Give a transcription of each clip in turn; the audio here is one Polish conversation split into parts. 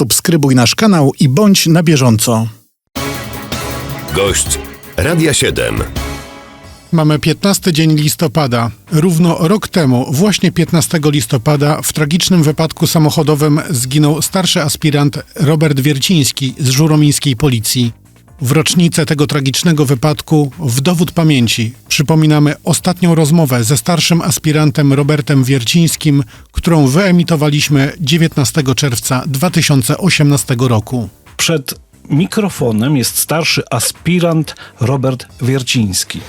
subskrybuj nasz kanał i bądź na bieżąco. Gość Radia 7. Mamy 15 dzień listopada. Równo rok temu, właśnie 15 listopada, w tragicznym wypadku samochodowym zginął starszy aspirant Robert Wierciński z żuromińskiej policji. W rocznicę tego tragicznego wypadku, w dowód pamięci, przypominamy ostatnią rozmowę ze starszym aspirantem Robertem Wiercińskim, którą wyemitowaliśmy 19 czerwca 2018 roku. Przed mikrofonem jest starszy aspirant Robert Wierciński.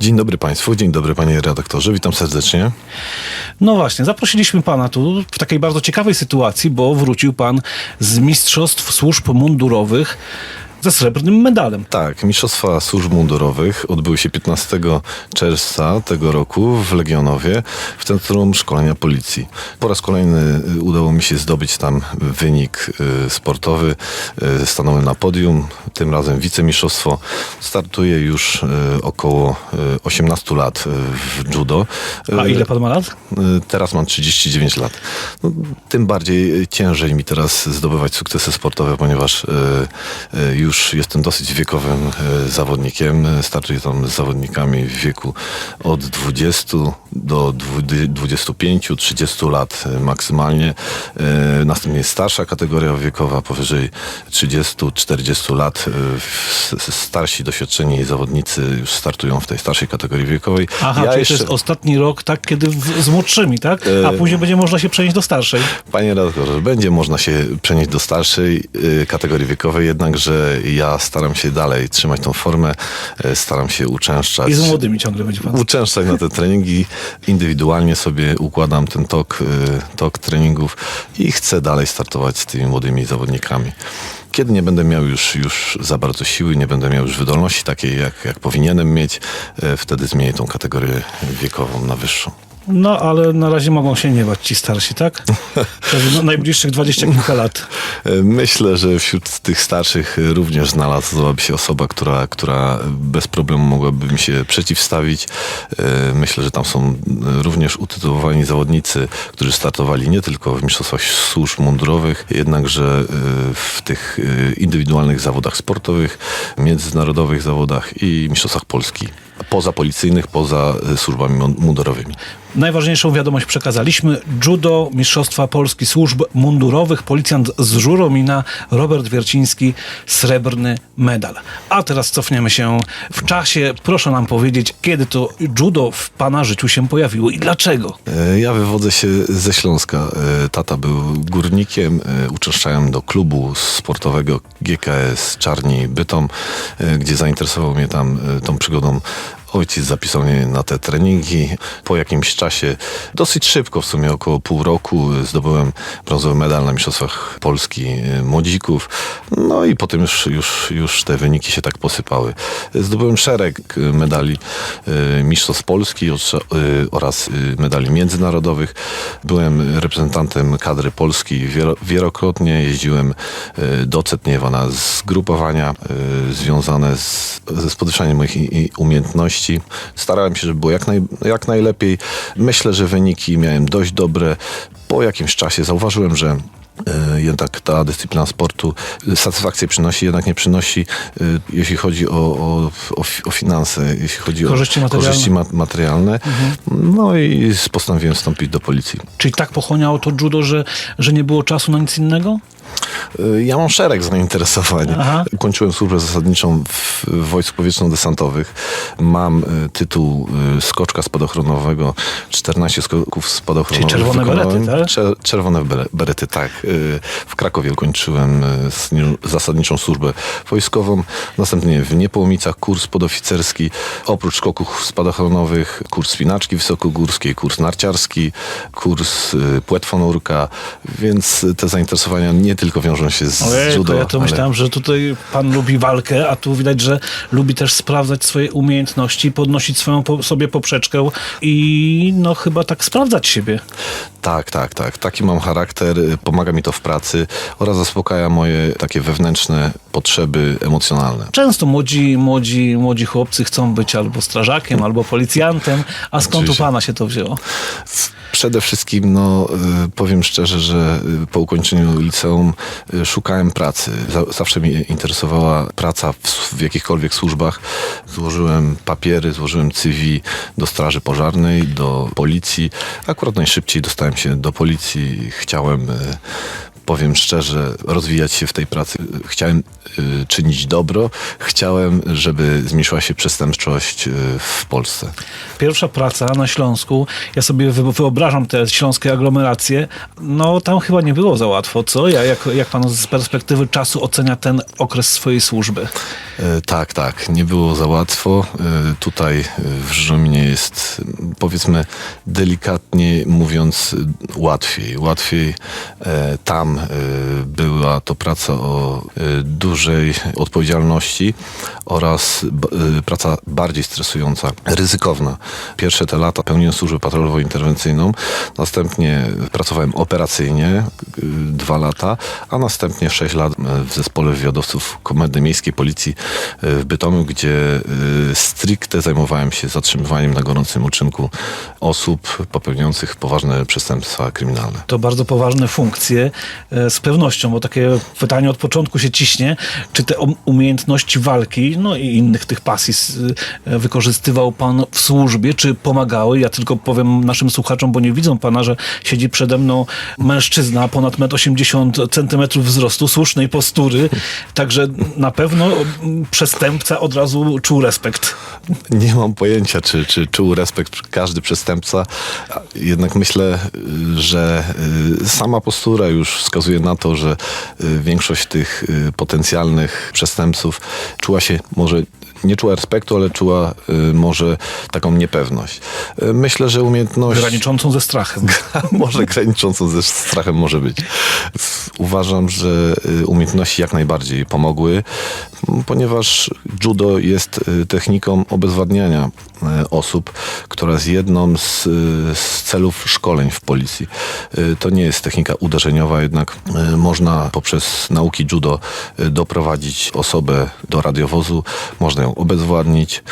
Dzień dobry Państwu, dzień dobry Panie redaktorze, witam serdecznie. No właśnie, zaprosiliśmy pana tu w takiej bardzo ciekawej sytuacji, bo wrócił pan z Mistrzostw Służb Mundurowych ze srebrnym medalem. Tak, Mistrzostwa Służb Mundurowych odbyły się 15 czerwca tego roku w Legionowie w Centrum Szkolenia Policji. Po raz kolejny y, udało mi się zdobyć tam wynik y, sportowy. Y, Stanąłem na podium, tym razem wicemistrzostwo. Startuję już około y, 18 lat w judo. A ile pan ma lat? Teraz mam 39 lat. No, tym bardziej ciężej mi teraz zdobywać sukcesy sportowe, ponieważ y, już jestem dosyć wiekowym y, zawodnikiem. Startuję tam z zawodnikami w wieku od 20 do 25-30 lat y, maksymalnie. Y, Następnie jest starsza kategoria wiekowa, powyżej 30-40 lat. Starsi, doświadczeni zawodnicy już startują w tej starszej kategorii wiekowej. Aha, czyli to jest ostatni rok, tak, kiedy w, z młodszymi, tak? A E, później będzie można się przenieść do starszej. Panie redaktorze, będzie można się przenieść do starszej kategorii wiekowej, jednakże ja staram się dalej trzymać tą formę, y, staram się uczęszczać. I z młodymi ciągle będzie pan. Uczęszczać na te treningi, indywidualnie sobie układam ten tok, y, tok treningów i chcę dalej startować z tymi młodymi zawodnikami. Kiedy nie będę miał już, już za bardzo siły, nie będę miał już wydolności takiej, jak, jak powinienem mieć, y, wtedy zmienię tą kategorię wiekową na wyższą. No, ale na razie mogą się nie bać ci starsi, tak? Pewnie no, najbliższych dwadzieścia kilka lat. Myślę, że wśród tych starszych również znalazłaby się osoba, która, która bez problemu mogłaby mi się przeciwstawić. E, Myślę, że tam są również utytułowani zawodnicy, którzy startowali nie tylko w Mistrzostwach Służb Mundurowych, jednakże e, w tych e, indywidualnych zawodach sportowych, międzynarodowych zawodach i Mistrzostwach Polski. Poza policyjnych, poza służbami mun- mundurowymi. Najważniejszą wiadomość przekazaliśmy. Judo, Mistrzostwa Polski Służb Mundurowych, policjant z Żuromina, Robert Wierciński, srebrny medal. A teraz cofniemy się w czasie. Proszę nam powiedzieć, kiedy to judo w pana życiu się pojawiło i dlaczego? E, Ja wywodzę się ze Śląska. E, Tata był górnikiem, e, uczęszczałem do klubu sportowego GKS Czarni Bytom, gdzie zainteresował mnie tam tą przygodą Ojciec zapisał mnie na te treningi. Po jakimś czasie, dosyć szybko, w sumie około pół roku, zdobyłem brązowy medal na Mistrzostwach Polski e, Młodzików. No i potem już, już, już te wyniki się tak posypały. Zdobyłem szereg e, medali e, Mistrzostw Polski oraz medali międzynarodowych. Byłem reprezentantem kadry Polski wielo- wielokrotnie. Jeździłem do Cetniewa na zgrupowania związane z, ze podwyższaniem moich i- Starałem się, żeby było jak, naj, jak najlepiej. Myślę, że wyniki miałem dość dobre. Po jakimś czasie zauważyłem, że E, Jednak ta dyscyplina sportu e, satysfakcję przynosi, jednak nie przynosi, e, jeśli chodzi o, o, o, o finanse, jeśli chodzi Korzyści o materialne. korzyści ma- materialne. No i postanowiłem wstąpić do policji. Czyli tak pochłaniało to judo, że, że nie było czasu na nic innego? E, Ja mam szereg zainteresowań. Aha. Kończyłem służbę zasadniczą w, Wojsku Powietrzno-Desantowych. Mam e, tytuł e, skoczka spadochronowego, 14 skoków spadochronowych. Czyli czerwone wykonałem. berety, tak? Cze- czerwone bere- berety, tak. W Krakowie kończyłem zasadniczą służbę wojskową. Następnie w Niepołomicach kurs podoficerski. Oprócz skoków spadochronowych, kurs spinaczki wysokogórskiej, kurs narciarski, kurs płetwonurka, więc te zainteresowania nie tylko wiążą się z Ojej, judo, ja to ale- myślałem, że tutaj pan lubi walkę, a tu widać, że lubi też sprawdzać swoje umiejętności, podnosić swoją po, sobie poprzeczkę i no chyba tak sprawdzać siebie. Tak, tak, tak. Taki mam charakter, y, pomaga mi to w pracy oraz zaspokaja moje takie wewnętrzne potrzeby emocjonalne. Często młodzi, młodzi, młodzi chłopcy chcą być albo strażakiem, albo policjantem, a skąd u Oczywiście. pana się to wzięło? Przede wszystkim, no, y, powiem szczerze, że y, po ukończeniu liceum y, szukałem pracy. Za- Zawsze mnie interesowała praca w, w jakichkolwiek służbach. Złożyłem papiery, złożyłem CV do Straży Pożarnej, do policji. Akurat najszybciej dostałem się do policji. Chciałem, powiem szczerze, rozwijać się w tej pracy. Chciałem y, czynić dobro. Chciałem, żeby zmniejszyła się przestępczość y, w Polsce. Pierwsza praca na Śląsku, ja sobie wy- wyobrażam te śląskie aglomeracje, no tam chyba nie było za łatwo, co? Ja, jak, jak pan z perspektywy czasu ocenia ten okres swojej służby? E, Tak, tak. Nie było za łatwo. Tutaj w Żuminie jest, powiedzmy, delikatnie mówiąc, łatwiej. Łatwiej e, e, była to praca o e, dużej odpowiedzialności oraz e, praca bardziej stresująca, ryzykowna. Pierwsze te lata pełniłem służbę patrolowo-interwencyjną, następnie pracowałem operacyjnie y, dwa lata, a następnie sześć lat y, w zespole wywiadowców Komendy Miejskiej Policji y, w Bytomiu, gdzie y, stricte zajmowałem się zatrzymywaniem na gorącym uczynku osób popełniających poważne przestępstwa kryminalne. To bardzo poważne funkcje z pewnością, bo takie pytanie od początku się ciśnie, czy te um- umiejętności walki, no i innych tych pasji e, wykorzystywał pan w służbie, czy pomagały? Ja tylko powiem naszym słuchaczom, bo nie widzą pana, że siedzi przede mną mężczyzna ponad 1,80 m centymetrów wzrostu, słusznej postury, także na pewno przestępca od razu czuł respekt. Nie mam pojęcia, czy, czy czuł respekt każdy przestępca. Jednak myślę, że y, sama postura już wskazuje na to, że y, większość tych y, potencjalnych przestępców czuła się może nie czuła respektu, ale czuła y, może taką niepewność. Y, Myślę, że umiejętność... Graniczącą ze strachem. może graniczącą ze strachem może być. Uważam, że umiejętności jak najbardziej pomogły, ponieważ judo jest techniką obezwładniania osób, która jest jedną z, y, z celów szkoleń w policji. Y, To nie jest technika uderzeniowa, jednak można poprzez nauki judo doprowadzić osobę do radiowozu, można ją obezwładnić,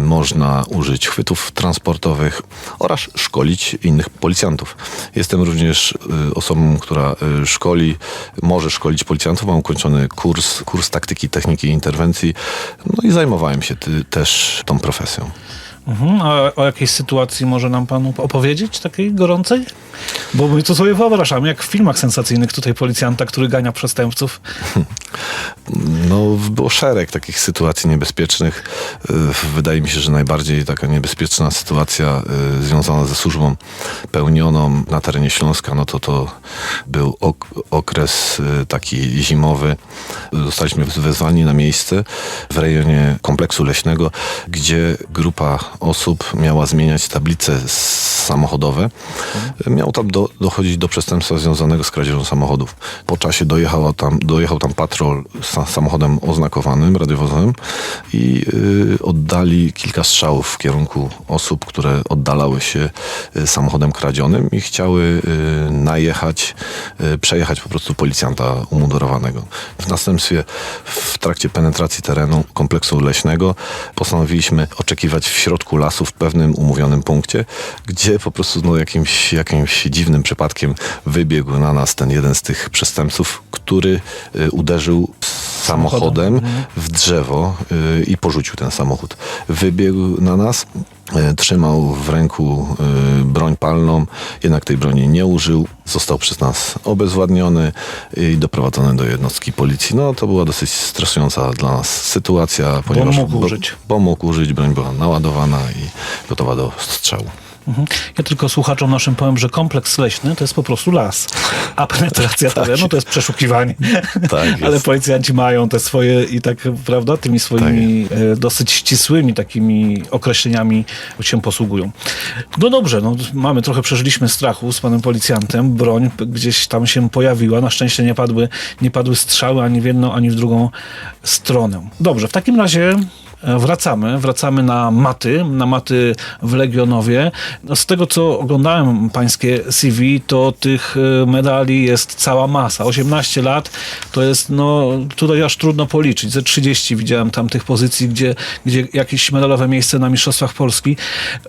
można użyć chwytów transportowych oraz szkolić innych policjantów. Jestem również osobą, która szkoli, może szkolić policjantów. Mam ukończony kurs, kurs taktyki, techniki interwencji. No i zajmowałem się ty, też tą profesją. Mhm. A o jakiejś sytuacji może nam pan opowiedzieć, takiej gorącej? Bo my to sobie wyobrażamy, jak w filmach sensacyjnych tutaj policjanta, który gania przestępców. No, było szereg takich sytuacji niebezpiecznych. Y, Wydaje mi się, że najbardziej taka niebezpieczna sytuacja y, związana ze służbą pełnioną na terenie Śląska, no to to był ok okres y, taki zimowy. Zostaliśmy wezwani na miejsce w rejonie kompleksu leśnego, gdzie grupa osób miała zmieniać tablice samochodowe. Miało tam do, dochodzić do przestępstwa związanego z kradzieżą samochodów. Po czasie dojechała tam, dojechał tam patrol sa, samochodem oznakowanym, radiowozem i y, oddali kilka strzałów w kierunku osób, które oddalały się y, samochodem kradzionym i chciały y, najechać, y, przejechać po prostu policjanta umundurowanego. W następstwie w trakcie penetracji terenu kompleksu leśnego postanowiliśmy oczekiwać w środku lasu w pewnym umówionym punkcie, gdzie po prostu no, jakimś, jakimś dziwnym przypadkiem wybiegł na nas ten jeden z tych przestępców, który y, uderzył samochodem w drzewo y, i porzucił ten samochód. Wybiegł na nas, trzymał w ręku y, broń palną, jednak tej broni nie użył. Został przez nas obezwładniony i doprowadzony do jednostki policji. No to była dosyć stresująca dla nas sytuacja, ponieważ mógł użyć. Bo, bo mógł użyć, broń była naładowana i gotowa do strzału. Mhm. Ja tylko słuchaczom naszym powiem, że kompleks leśny to jest po prostu las, a penetracja terenu to jest przeszukiwanie. Tak jest. Ale policjanci mają te swoje i tak, prawda, tymi swoimi e, dosyć ścisłymi takimi określeniami się posługują. No dobrze, no mamy trochę, przeżyliśmy strachu z panem policjantem, broń gdzieś tam się pojawiła, na szczęście nie padły, nie padły strzały ani w jedną, ani w drugą stronę. Dobrze, w takim razie Wracamy, wracamy na maty, na maty w Legionowie. No, z tego, co oglądałem pańskie CV, to tych e, medali jest cała masa. 18 lat to jest, no tutaj aż trudno policzyć. Ze 30 widziałem tam tych pozycji, gdzie, gdzie jakieś medalowe miejsce na Mistrzostwach Polski,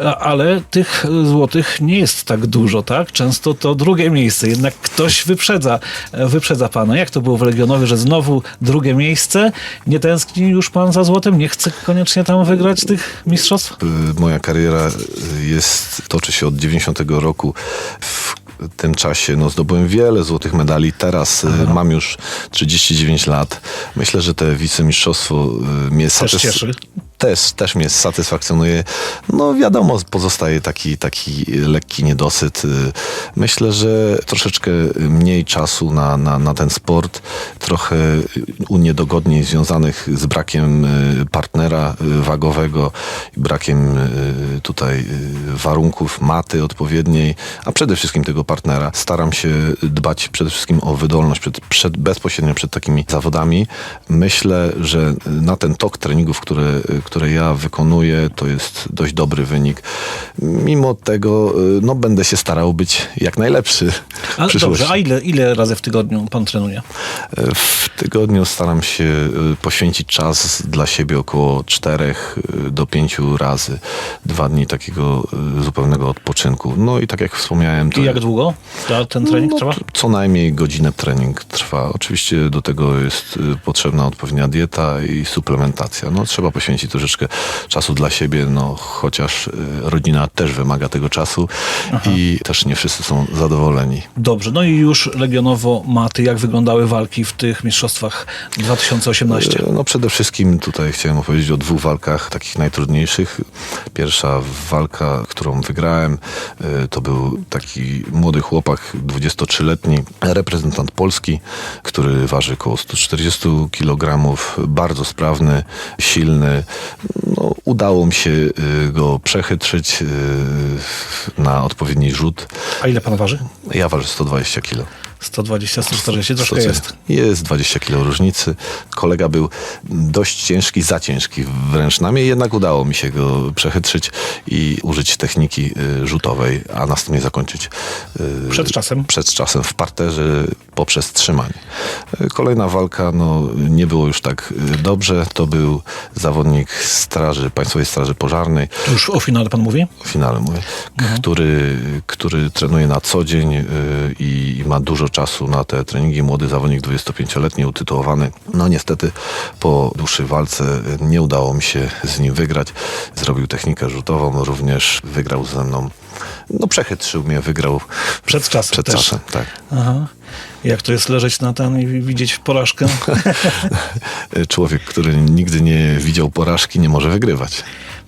A- ale tych e, złotych nie jest tak dużo, tak? Często to drugie miejsce, jednak ktoś wyprzedza, e, wyprzedza pana. Jak to było w Legionowie, że znowu drugie miejsce? Nie tęskni już pan za złotem? Nie chce koniecznie tam wygrać tych mistrzostw? Y, Moja kariera y, jest, toczy się od 90 roku. W tym czasie no, zdobyłem wiele złotych medali. Teraz y, mam już 39 lat. Myślę, że te wicemistrzostwo mnie Też satys- cieszy. Też, też mnie satysfakcjonuje. No wiadomo, pozostaje taki, taki lekki niedosyt. Y, Myślę, że troszeczkę mniej czasu na, na, na ten sport, trochę uniedogodnień związanych z brakiem y, partnera y, wagowego, brakiem tutaj warunków, maty odpowiedniej, a przede wszystkim tego partnera. Staram się dbać przede wszystkim o wydolność przed, przed, bezpośrednio przed takimi zawodami. Myślę, że na ten tok treningów, które, które ja wykonuję, to jest dość dobry wynik. Mimo tego, y, no, będę się starał być jak najlepszy A, dobrze, a ile, ile razy w tygodniu pan trenuje? W tygodniu staram się y, poświęcić czas dla siebie około 4 do 5 razy. Dwa dni takiego y, zupełnego odpoczynku. No i tak jak wspomniałem, to I jak długo ten trening no, trwa? co najmniej godzinę trening trwa. Oczywiście do tego jest y, potrzebna odpowiednia dieta i suplementacja. No, trzeba poświęcić troszeczkę czasu dla siebie, no, chociaż y, rodzina też wymaga tego czasu i też nie wszyscy są zadowoleni. Dobrze, no i już legionowo maty, jak wyglądały walki w tych mistrzostwach 2018? No przede wszystkim tutaj chciałem opowiedzieć o dwóch walkach takich najtrudniejszych. Pierwsza walka, którą wygrałem, y, to był taki młody chłopak, 23-letni reprezentant Polski, który waży około 140 kg, bardzo sprawny, silny. No, udało mi się y, go przechytrzyć y, na odpowiedni rzut. A ile pan waży? Ja ważę 120 kg. 120, 140, troszkę Co- co- jest. Jest 20 kg różnicy. Kolega był dość ciężki, za ciężki wręcz na mnie, jednak udało mi się go przechytrzyć i użyć techniki y, rzutowej, a następnie zakończyć y, Przed czasem? przed czasem w parterze poprzez trzymanie. Y, Kolejna walka, no nie było już tak dobrze. To był zawodnik straży, Państwowej Straży Pożarnej, To już o finale pan mówi? w finale mówię, który, który trenuje na co dzień y, i ma dużo czasu na te treningi. Młody zawodnik, 25-letni, utytułowany. No niestety po dłuższej walce y, nie udało mi się z nim wygrać. Zrobił technikę rzutową, również wygrał ze mną. No przechytrzył mnie, wygrał Przed czasem przed też. czasem, tak. Aha. Jak to jest leżeć na ten i widzieć porażkę? Człowiek, który nigdy nie widział porażki, nie może wygrywać.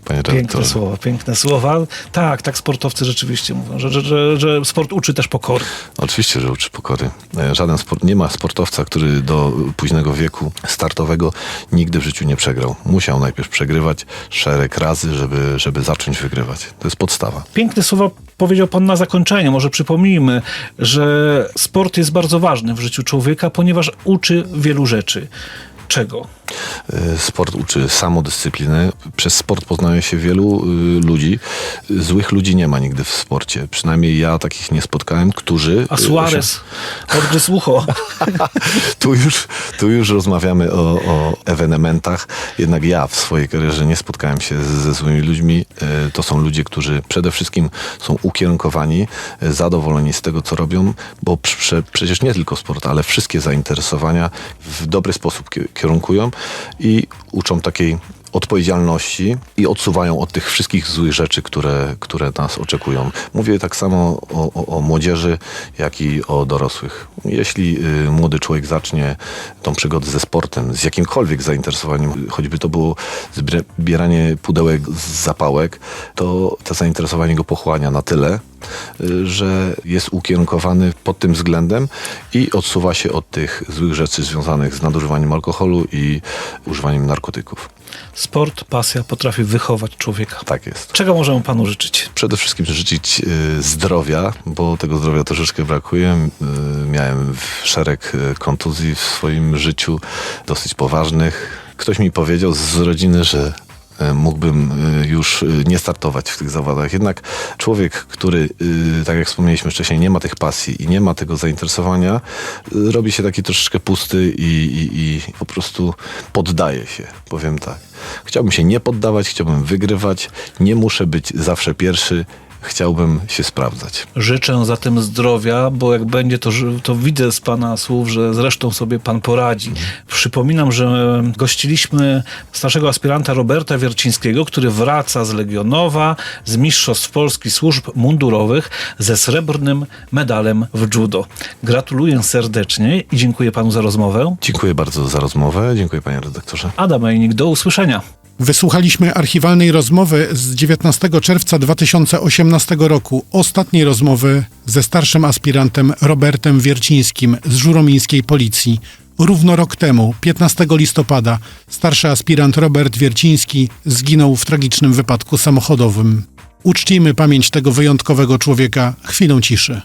Panie Piękne redaktorze. słowa, piękne słowa. Tak, tak sportowcy rzeczywiście mówią, że, że, że, że sport uczy też pokory. Oczywiście, że uczy pokory. E, Żaden sport, nie ma sportowca, który do późnego wieku startowego nigdy w życiu nie przegrał. Musiał najpierw przegrywać szereg razy, żeby, żeby zacząć wygrywać. To jest podstawa. Piękne słowa powiedział pan na zakończenie. Może przypomnijmy, że sport jest bardzo ważny w życiu człowieka, ponieważ uczy wielu rzeczy. Czego? E, Sport uczy samodyscypliny. Przez sport poznaje się wielu y, ludzi. Złych ludzi nie ma nigdy w sporcie. Przynajmniej ja takich nie spotkałem, którzy... A y, Suarez odgryzł ucho. tu, już, tu już rozmawiamy o, o ewenementach. Jednak ja w swojej karierze nie spotkałem się ze złymi ludźmi. E, To są ludzie, którzy przede wszystkim są ukierunkowani, e, zadowoleni z tego, co robią, bo prze, przecież nie tylko sport, ale wszystkie zainteresowania w dobry sposób kierunkują i uczą takiej odpowiedzialności i odsuwają od tych wszystkich złych rzeczy, które, które nas oczekują. Mówię tak samo o, o, o młodzieży, jak i o dorosłych. Jeśli y, młody człowiek zacznie tą przygodę ze sportem, z jakimkolwiek zainteresowaniem, choćby to było zbieranie pudełek z zapałek, to to zainteresowanie go pochłania na tyle, y, że jest ukierunkowany pod tym względem i odsuwa się od tych złych rzeczy związanych z nadużywaniem alkoholu i używaniem narkotyków. Sport, pasja potrafi wychować człowieka. Tak jest. Czego możemy panu życzyć? Przede wszystkim życzyć y, zdrowia, bo tego zdrowia troszeczkę brakuje. Y, miałem szereg y, kontuzji w swoim życiu, dosyć poważnych. Ktoś mi powiedział z rodziny, że mógłbym już nie startować w tych zawodach. Jednak człowiek, który, tak jak wspomnieliśmy wcześniej, nie ma tych pasji i nie ma tego zainteresowania, robi się taki troszeczkę pusty i, i, i po prostu poddaje się, powiem tak. Chciałbym się nie poddawać, chciałbym wygrywać, nie muszę być zawsze pierwszy, chciałbym się sprawdzać. Życzę zatem zdrowia, bo jak będzie, to, to widzę z Pana słów, że zresztą sobie Pan poradzi. Przypominam, że gościliśmy starszego aspiranta Roberta Wiercińskiego, który wraca z Legionowa, z Mistrzostw Polski Służb Mundurowych ze srebrnym medalem w judo. Gratuluję serdecznie i dziękuję Panu za rozmowę. Dziękuję bardzo za rozmowę, dziękuję panie redaktorze. Adam Ejnik, do usłyszenia. Wysłuchaliśmy archiwalnej rozmowy z 19 czerwca 2018 roku, ostatniej rozmowy ze starszym aspirantem Robertem Wiercińskim z żuromińskiej policji. Równo rok temu, 15 listopada, starszy aspirant Robert Wierciński zginął w tragicznym wypadku samochodowym. Uczcijmy pamięć tego wyjątkowego człowieka chwilą ciszy.